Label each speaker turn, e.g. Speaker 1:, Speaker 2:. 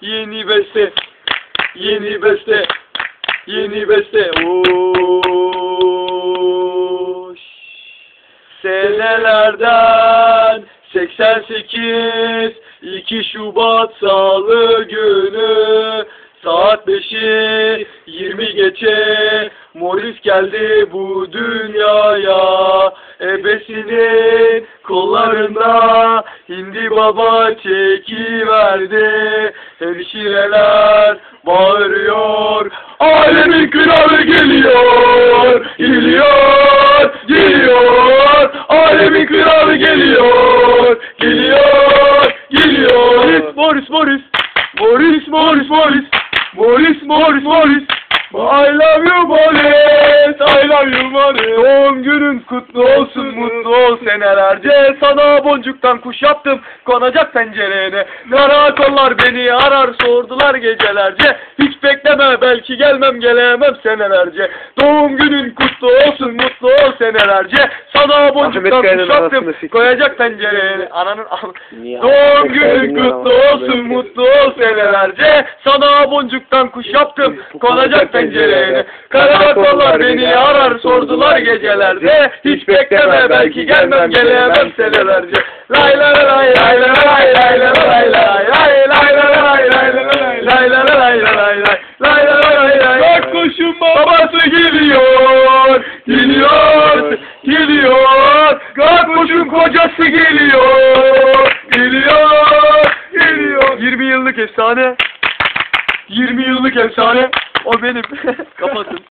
Speaker 1: Yeni beste. Yeni beste. Yeni beste. Oş. Senelerden 88 2 Şubat Salı günü Saat 5'i 20 geçe Morris geldi bu dünyaya Ebesinin kollarında Hindi baba çekiverdi Hemşireler bağırıyor Alemin kralı geliyor Geliyor Geliyor Alemin kralı geliyor Geliyor Geliyor Morris Morris Morris Morris Morris Morris Morris Morris I love you Morris I love you Morris Doğum günün kutlu olsun mutlu ol senelerce. Sana boncuktan kuş yaptım konacak pencerene. Karakollar beni arar sordular gecelerce. Hiç bekleme belki gelmem gelemem senelerce. Doğum günün kutlu olsun mutlu ol senelerce. Sana boncuktan kuş yaptım koyacak pencerene. Ananın al? Doğum günün kutlu olsun mutlu ol senelerce. Sana boncuktan kuş yaptım konacak pencerene Beni arar sordular gecelerde. Hiç bekleme belki gelmem gelemem senelerce. Lay lay lay lay lay lay lay lay lay lay lay lay lay lay lay lay lay lay Bak koşun babası geliyor Geliyor Geliyor. Kalk koşun kocası geliyor Geliyor Geliyor. 20 yıllık efsane. 20 yıllık efsane. O benim. Kapatın